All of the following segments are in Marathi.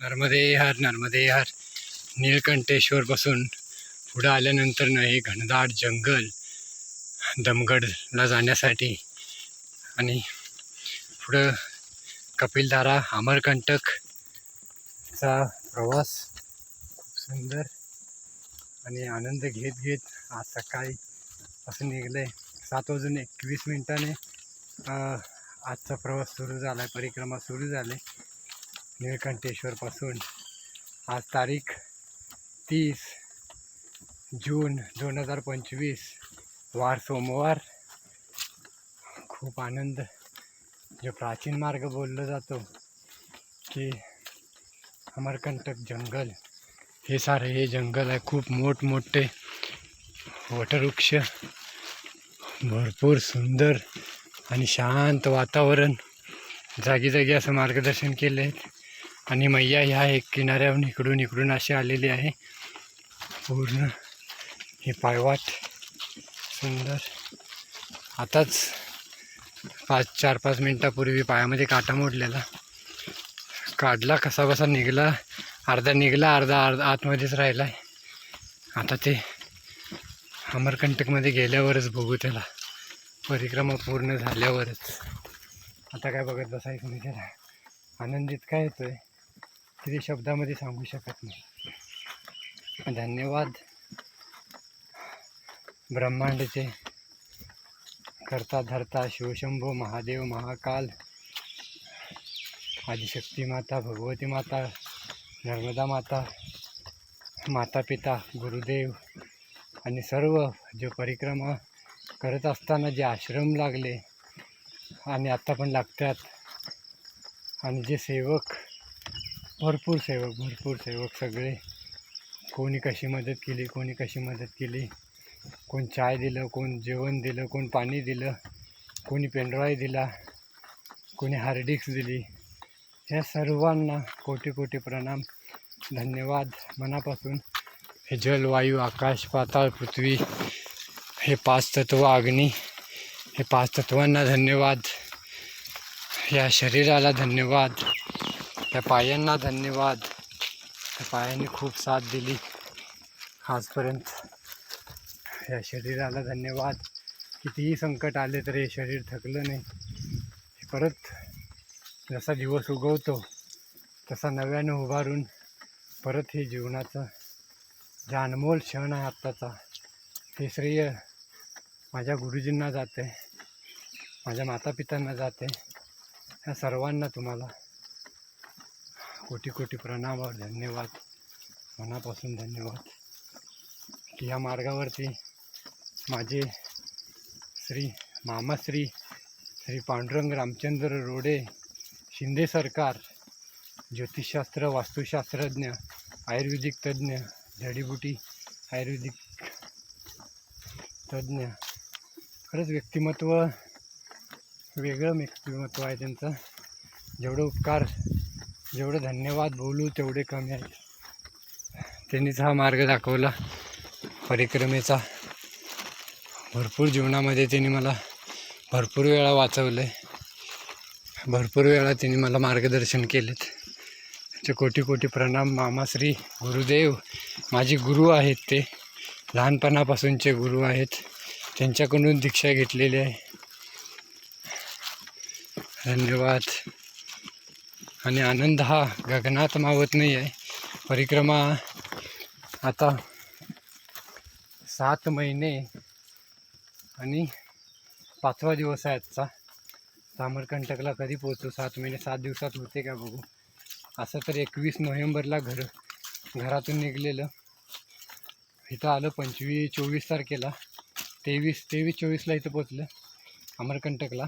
नर्मदे हर नर्मदे हर. निळकंठेश्वरपासून पुढं आल्यानंतर हे घनदाट जंगल दमगडला जाण्यासाठी. आणि पुढं कपिलधारा अमरकंटकचा प्रवास खूप सुंदर आणि आनंद घेत घेत आज सकाळी असं निघले सात वाजून एकवीस मिनिटाने आजचा प्रवास सुरू झाला आहे परिक्रमा सुरू झाली. निळकंठेश्वरपासून आज तारीख तीस जून दोन हजार पंचवीस. वार सोमवार. खूप आनंद. जो प्राचीन मार्ग बोलला जातो की अमरकंटक जंगल. हे सारे हे जंगल आहे. खूप मोठमोठे वटवृक्ष. भरपूर सुंदर आणि शांत वातावरण. जागी जागी असं मार्गदर्शन केलं आहे आणि मैया ह्या एक किनाऱ्याहून इकडून इकडून अशी आलेली आहे. पूर्ण ही पायवाट. सुंदर. आताच पाच चार पाच मिनटापूर्वी पायामध्ये काटा मोडलेला. काढला कसा बसा निघला. अर्धा निघला अर्धा अर्धा आतमध्येच राहिला आहे आता ते अमरकंटकमध्ये गेल्यावरच बघू त्याला. परिक्रमा पूर्ण झाल्यावरच. आता काय बघत बसायचं मी त्याला? आनंदित काय येतोय? तिथे शब्दामध्ये सांगू शकत नाही. धन्यवाद. ब्रह्मांडचे करता धरता शिवशंभू महादेव महाकाल. आदिशक्ती माता भगवती माता नर्मदा माता माता पिता गुरुदेव आणि सर्व जे परिक्रमा करत असताना जे आश्रम लागले आणि आत्ता पण लागतात आणि जे सेवक भरपूर सेवक भरपूर सेवक सगळे. कोणी कशी मदत केली कोणी कशी मदत केली. कोण चाय दिलं कोण जेवण दिलं कोण पाणी दिलं. कोणी पेनड्राय दिला. कोणी हार्डिक्स दिली. ह्या सर्वांना कोटी कोटी प्रणाम. धन्यवाद. मनापासून. हे जल वायू आकाश पाताळ पृथ्वी हे पाच तत्व अग्नी हे पाच तत्वांना धन्यवाद. या शरीराला धन्यवाद. त्या पायांना धन्यवाद. त्या पायांनी खूप साथ दिली. आजपर्यंत या शरीराला धन्यवाद. कितीही संकट आले तरी हे शरीर थकलं नाही. परत जसा दिवस उगवतो तसा नव्यानं उभारून परत हे जीवनाचं जे अनमोल क्षण आहे आत्ताचा. ते श्रेय माझ्या गुरुजींना जाते माझ्या मातापित्यांना जाते ह्या सर्वांना तुम्हाला. कोटी कोटी प्रणाम धन्यवाद. मनापासून धन्यवाद. की ह्या मार्गावरती माझे श्री मामाश्री श्री पांडुरंग रामचंद्र रोडे शिंदे सरकार ज्योतिषशास्त्र वास्तुशास्त्रज्ञ आयुर्वेदिक तज्ज्ञ जडीबुटी आयुर्वेदिक तज्ज्ञ खरंच व्यक्तिमत्व वेगळं व्यक्तिमत्व आहे त्यांचं. जेवढं उपकार जेवढं धन्यवाद बोलू तेवढे कमी आहेत. त्यांनीच हा मार्ग दाखवला. परिक्रमेचा. भरपूर जीवनामध्ये त्यांनी मला भरपूर वेळा वाचवलं आहे भरपूर वेळा त्यांनी मला मार्गदर्शन केलेत. ते कोटी कोटी प्रणाम मामाश्री गुरुदेव. माझे गुरु आहेत ते. लहानपणापासूनचे गुरु आहेत. त्यांच्याकडून दीक्षा घेतलेली आहे. धन्यवाद. आणि आनंद हा गगनात मावत नाही आहे परिक्रमा आता सात महिने आणि पाचवा दिवस आहे आजचा. सामरकंटकला कधी पोहोचू? सात महिने सात दिवसात होते का बघू? असं तर एकवीस नोव्हेंबरला घर घरातून निघलेलं. इथं आलं पंचवीस चोवीस तारखेला. तेवीस तेवीस चोवीसला इथं पोचलं अमरकंटकला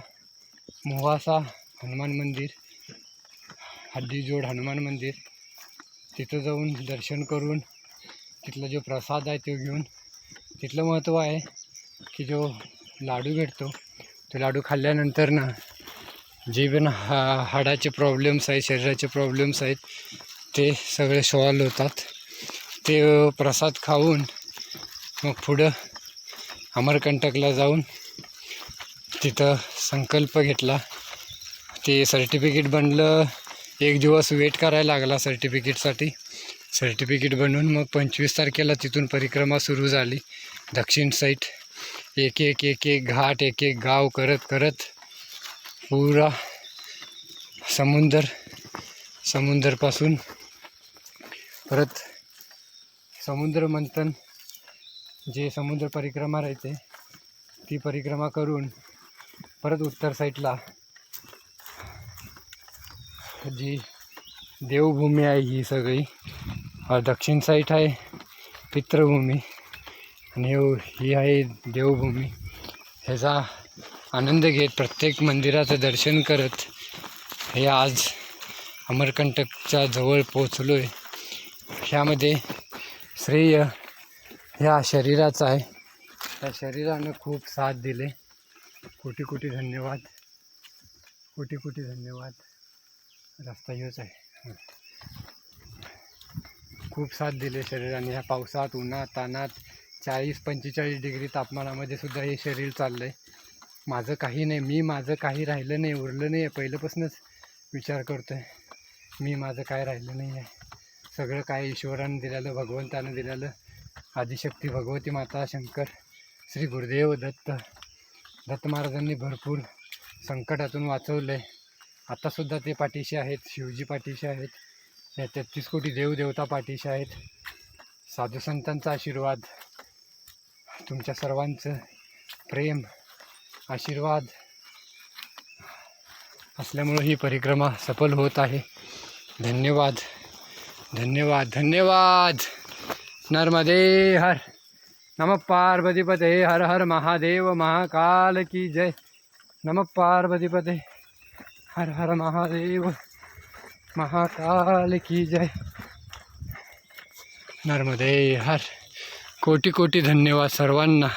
मोहासा हनुमान मंदिर. हड्डीजोड हनुमान मंदिर. तिथं जाऊन दर्शन करून तिथला जो प्रसाद आहे तो घेऊन तिथलं महत्त्व आहे की जो लाडू भेटतो तो लाडू खाल्ल्यानंतर ना जे पण हा हाडाचे प्रॉब्लेम्स आहेत शरीराचे प्रॉब्लेम्स आहेत ते सगळे सॉल्व होतात. ते प्रसाद खाऊन मग पुढं अमरकंटकला जाऊन तिथं संकल्प घेतला. ते सर्टिफिकेट बनलं एक दिवस वेट करायला लागला सर्टिफिकेटसाठी सर्टिफिकेट बनवून मग पंचवीस तारखेला तिथून परिक्रमा सुरू झाली. दक्षिण साईट एक एक एक एक घाट एक एक गाव करत करत पुरा समुंदर समुंदरपासून परत समुद्र मंथन जे समुद्र परिक्रमा राहते ती परिक्रमा करून परत उत्तर साईडला जी देवभूमी आहे ही सगळी. दक्षिण साईट आहे पितृभूमी. आणि हो, ही आहे देवभूमी. ह्याचा आनंद घेत प्रत्येक मंदिराचं दर्शन करत हे आज अमरकंटकच्या जवळ पोचलो आहे ह्यामध्ये श्रेय ह्या शरीराचं आहे. त्या शरीरानं खूप साथ दिले. कोटी कोटी धन्यवाद. कोटी कोटी धन्यवाद. रस्ता योच आहे. खूप साथ दिले शरीराने. ह्या पावसात उन्हात तानात चाळीस पंचेचाळीस डिग्री तापमानामध्ये सुद्धा हे शरीर चाललं आहे माझं काही नाही मी माझं काही राहिलं नाही उरलं नाही आहे. पहिल्यापासूनच विचार करतो आहे मी माझं काय राहिलं नाही आहे. सगळं काय ईश्वरानं दिलेलं भगवंतानं दिलेलं. आदिशक्ती भगवती माता शंकर श्री गुरुदेव दत्त. दत्त महाराजांनी भरपूर संकटातून वाचवलं आहे आत्तासुद्धा ते पाठीशी आहेत शिवजी पाठीशी आहेत या तेहतीस कोटी देवदेवता पाठीशी आहेत. साधू संतांचा आशीर्वाद तुमच्या सर्वांचं प्रेम आशीर्वाद असल्यामुळं ही परिक्रमा सफल होत आहे. धन्यवाद धन्यवाद धन्यवाद. नर्मदे हर नम पार्वतीपते हर हर महादेव महाकाल की जय. नम पार्वतीपते. हर हर महादेव महाकाल की जय। नर्मदे हर। कोटी कोटी धन्यवाद सर्वांना।